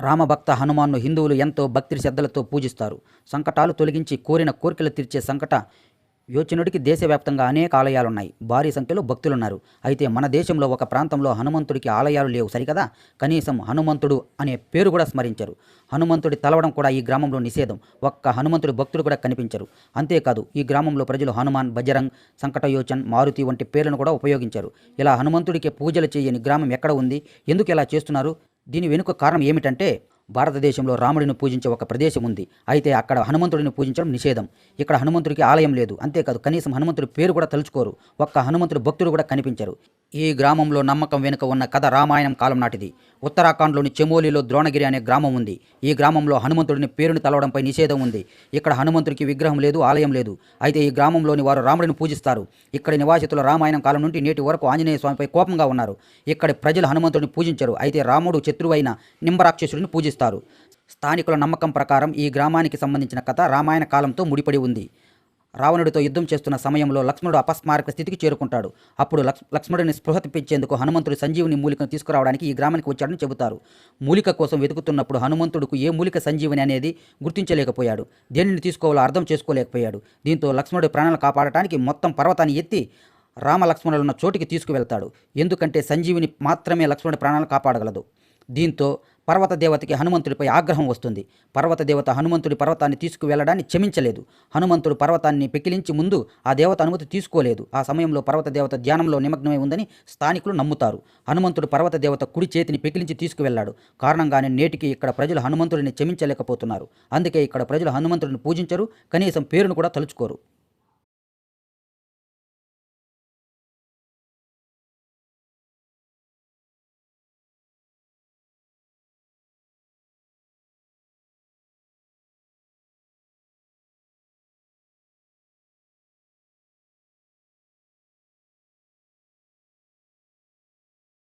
రామభక్త హనుమాన్ను హిందువులు ఎంతో భక్తి శ్రద్ధలతో పూజిస్తారు. సంకటాలు తొలగించి కోరిన కోరికలు తీర్చే సంకట యోచనుడికి దేశవ్యాప్తంగా అనేక ఆలయాలున్నాయి. భారీ సంఖ్యలో భక్తులున్నారు. అయితే మన దేశంలో ఒక ప్రాంతంలో హనుమంతుడికి ఆలయాలు లేవు సరికదా? కనీసం హనుమంతుడు అనే పేరు కూడా స్మరించరు. హనుమంతుడి తలవడం కూడా ఈ గ్రామంలో నిషేధం. ఒక్క హనుమంతుడి భక్తులు కూడా కనిపించరు. అంతేకాదు ఈ గ్రామంలో ప్రజలు హనుమాన్ బజరంగ్ సంకటయోచన్ మారుతి వంటి పేర్లను కూడా ఉపయోగించారు. ఇలా హనుమంతుడికి పూజలు చేయని గ్రామం ఎక్కడ ఉంది? ఎందుకు ఇలా చేస్తున్నారు? దీని వెనుక కారణం ఏమిటంటే భారతదేశంలో రాముడిని పూజించే ఒక ప్రదేశం ఉంది. అయితే అక్కడ హనుమంతుడిని పూజించడం నిషేధం. ఇక్కడ హనుమంతుడికి ఆలయం లేదు. అంతేకాదు కనీసం హనుమంతుడి పేరు కూడా తలుచుకోరు. ఒక్క హనుమంతుడి భక్తుడు కూడా కనిపించరు. ఈ గ్రామంలో నమ్మకం వెనుక ఉన్న కథ రామాయణం కాలం నాటిది. ఉత్తరాఖండ్లోని చెమోలిలో ద్రోణగిరి అనే గ్రామం ఉంది. ఈ గ్రామంలో హనుమంతుడిని పేరుని తలవడంపై నిషేధం ఉంది. ఇక్కడ హనుమంతుడికి విగ్రహం లేదు ఆలయం లేదు. అయితే ఈ గ్రామంలోని వారు రాముడిని పూజిస్తారు. ఇక్కడి నివాసితులు రామాయణం కాలం నుండి నేటి వరకు ఆంజనేయ స్వామిపై కోపంగా ఉన్నారు. ఇక్కడి ప్రజలు హనుమంతుడిని పూజించరు. అయితే రాముడు శత్రువైన నింబరాక్షసుడిని పూజిస్తారు. స్థానికుల నమ్మకం ప్రకారం ఈ గ్రామానికి సంబంధించిన కథ రామాయణ కాలంతో ముడిపడి ఉంది. రావణుడితో యుద్ధం చేస్తున్న సమయంలో లక్ష్మణుడు అపస్మారక స్థితికి చేరుకుంటాడు. అప్పుడు లక్ష్మ లక్ష్మణుడిని స్పృహ తెప్పించేందుకు హనుమంతుడు సంజీవుని మూలికను తీసుకురావడానికి ఈ గ్రామానికి వచ్చాడని చెబుతారు. మూలిక కోసం వెతుకుతున్నప్పుడు హనుమంతుడుకు ఏ మూలిక సంజీవుని అనేది గుర్తించలేకపోయాడు. దేనిని తీసుకోవాలో అర్థం చేసుకోలేకపోయాడు. దీంతో లక్ష్మణుడి ప్రాణాలు కాపాడటానికి మొత్తం పర్వతాన్ని ఎత్తి రామ లక్ష్మణులు ఉన్న చోటికి తీసుకువెళ్తాడు. ఎందుకంటే సంజీవిని మాత్రమే లక్ష్మణుడి ప్రాణాలు కాపాడగలదు. దీంతో పర్వత దేవతకి హనుమంతుడిపై ఆగ్రహం వస్తుంది. పర్వత దేవత హనుమంతుడి పర్వతాన్ని తీసుకువెళ్ళడాన్ని క్షమించలేదు. హనుమంతుడు పర్వతాన్ని పెకిలించి ముందు ఆ దేవత అనుమతి తీసుకోలేదు. ఆ సమయంలో పర్వత దేవత ధ్యానంలో నిమగ్నమై ఉందని స్థానికులు నమ్ముతారు. హనుమంతుడు పర్వత దేవత కుడి చేతిని పెకిలించి తీసుకువెళ్ళాడు. కారణంగానే నేటికి ఇక్కడ ప్రజలు హనుమంతుడిని క్షమించలేకపోతున్నారు. అందుకే ఇక్కడ ప్రజలు హనుమంతుడిని పూజించరు. కనీసం పేరును కూడా తలుచుకోరు.